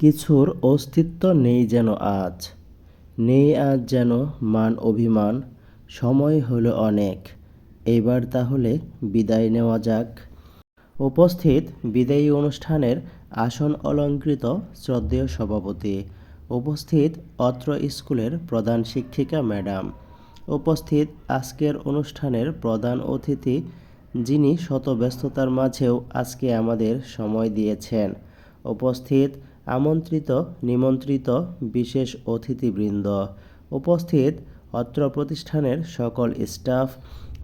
কিছুর অস্তিত্ব নেই যেন আজ। নেই আজ যেন মান অভিমান, সময় হলো অনেক। এবার তাহলে বিদায় নেওয়া যাক। উপস্থিত বিদায়ী অনুষ্ঠানের আসন অলঙ্কৃত শ্রদ্ধেয় সভাপতি। উপস্থিত অত্র স্কুলের প্রধান শিক্ষিকা ম্যাডাম। উপস্থিত আজকের অনুষ্ঠানের প্রধান অতিথি, যিনি শত ব্যস্ততার মাঝেও আজকে আমাদের সময় দিয়েছেন। উপস্থিত আমন্ত্রিত, নিমন্ত্রিত বিশেষ অতিথিবৃন্দ। উপস্থিত অত্র প্রতিষ্ঠানের সকল স্টাফ,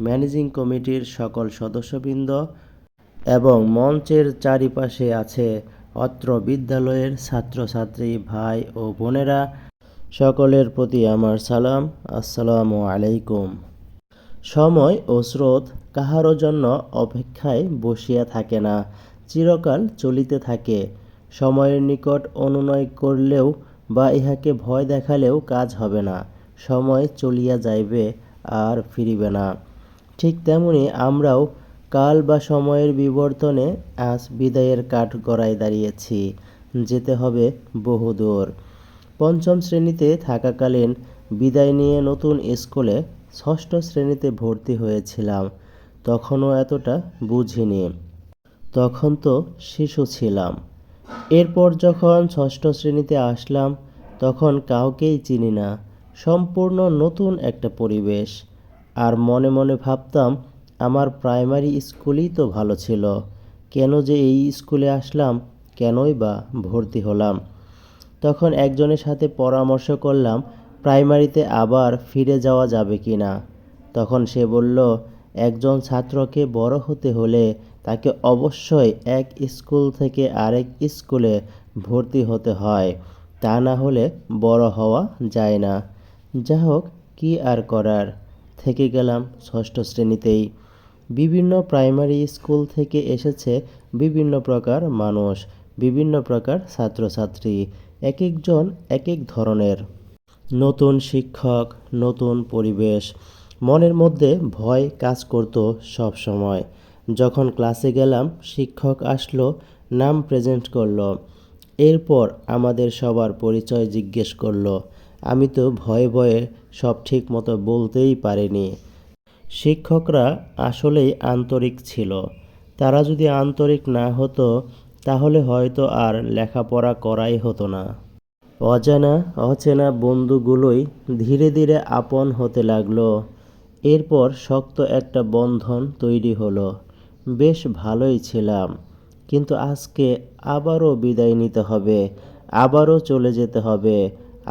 ম্যানেজিং কমিটির সকল সদস্যবৃন্দ এবং মঞ্চের চারিপাশে আছে অত্র বিদ্যালয়ের ছাত্রছাত্রী ভাই ও বোনেরা। সকলের প্রতি আমার সালাম। আসসালামু আলাইকুম। সময় ও স্রোত কাহারও জন্য অপেক্ষায় বসিয়া থাকে না, চিরকাল চলিতে থাকে। সময়ের নিকট অনুনয় করলেও বা ইহাকে ভয় দেখালেও কাজ হবে না। সময় চলিয়া যাইবে, আর ফিরিবে না। ঠিক তেমনি আমরাও কাল বা সময়ের বিবর্তনে আজ বিদায়ের কাঠ গড়ায় দাঁড়িয়েছি, যেতে হবে বহুদূর পঞ্চম শ্রেণীতে থাকাকালীন বিদায় নিয়ে নতুন স্কুলে ষষ্ঠ শ্রেণীতে ভর্তি হয়েছিলাম, তখনও এতটা বুঝিনি। তখন তো শিশু ছিলাম। এরপর যখন ষষ্ঠ শ্রেণীতে আসলাম, তখন কাউকেই চিনি না। সম্পূর্ণ নতুন একটা পরিবেশ। আর মনে মনে ভাবতাম, আমার প্রাইমারি স্কুলই তো ভালো ছিল। কেন যে এই স্কুলে আসলাম, কেনই বা ভর্তি হলাম। তখন একজনের সাথে পরামর্শ করলাম, প্রাইমারিতে আবার ফিরে যাওয়া যাবে কি না তখন সে বলল একজন ছাত্রকে বড় হতে হলে তাকে অবশ্যই এক স্কুল থেকে আরেক স্কুলে ভর্তি হতে হয়। তা না হলে বড় হওয়া যায় না। যা হোক, কী আর করার? থেকে গেলাম ষষ্ঠ শ্রেণীতেই। বিভিন্ন প্রাইমারি স্কুল থেকে এসেছে বিভিন্ন প্রকার মানুষ, বিভিন্ন প্রকার ছাত্রছাত্রী এক একজন এক এক ধরনের। নতুন শিক্ষক, নতুন পরিবেশ। মনের মধ্যে ভয় কাজ করতো সব সময়। যখন ক্লাসে গেলাম, শিক্ষক আসলো, নাম প্রেজেন্ট করল। এরপর আমাদের সবার পরিচয় জিজ্ঞেস করল। আমি তো ভয়ে ভয়ে সব ঠিক মতো বলতেই পারিনি। শিক্ষকরা আসলেই আন্তরিক ছিল। তারা যদি আন্তরিক না হতো, তাহলে হয়তো আর লেখাপড়া করাই হতো না। অজানা, অচেনা বন্ধুগুলোই ধীরে ধীরে আপন হতে লাগল। এরপর শক্ত একটা বন্ধন তৈরি হলো। বেশ ভালোই ছিলাম, কিন্তু আজকে আবারও বিদায় নিতে হবে, আবারও চলে যেতে হবে,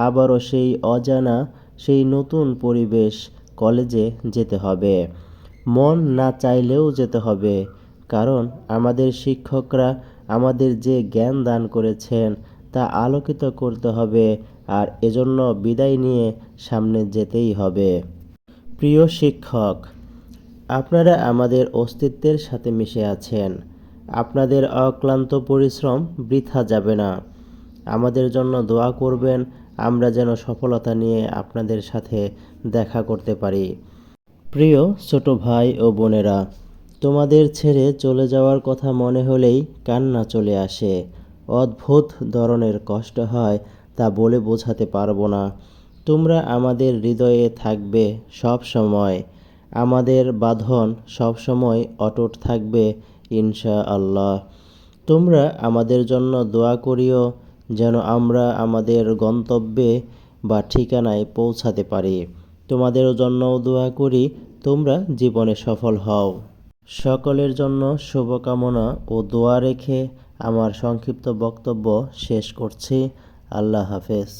আবারও সেই অজানা, সেই নতুন পরিবেশ কলেজে যেতে হবে। মন না চাইলেও যেতে হবে, কারণ আমাদের শিক্ষকরা আমাদের যে জ্ঞান দান করেছেন তা আলোকিত করতে হবে আর এজন্য বিদায় নিয়ে সামনে যেতেই হবে। প্রিয় শিক্ষক, আপনারা আমাদের অস্তিত্বের সাথে মিশে আছেন। আপনাদের অক্লান্ত পরিশ্রম বৃথা যাবে না। আমাদের জন্য দোয়া করবেন, আমরা যেন সফলতা নিয়ে আপনাদের সাথে দেখা করতে পারি। প্রিয় ছোট ভাই ও বোনেরা, তোমাদের ছেড়ে চলে যাওয়ার কথা মনে হলেই কান্না চলে আসে। অদ্ভুত ধরনের কষ্ট হয় তা বলে বোঝাতে পারব না। তোমরা আমাদের হৃদয়ে থাকবে সব সময়। আমাদের বাঁধন সব সময় অটুট থাকবে ইনশা আল্লাহ তোমরা আমাদের জন্য দোয়া করিও, যেন আমরা আমাদের গন্তব্যে বা ঠিকানায় পৌঁছাতে পারি। তোমাদের জন্যও দোয়া করি, তোমরা জীবনে সফল হও। সকলের জন্য শুভকামনা ও দোয়া রেখে আমার সংক্ষিপ্ত বক্তব্য শেষ করছি। আল্লাহ হাফেজ।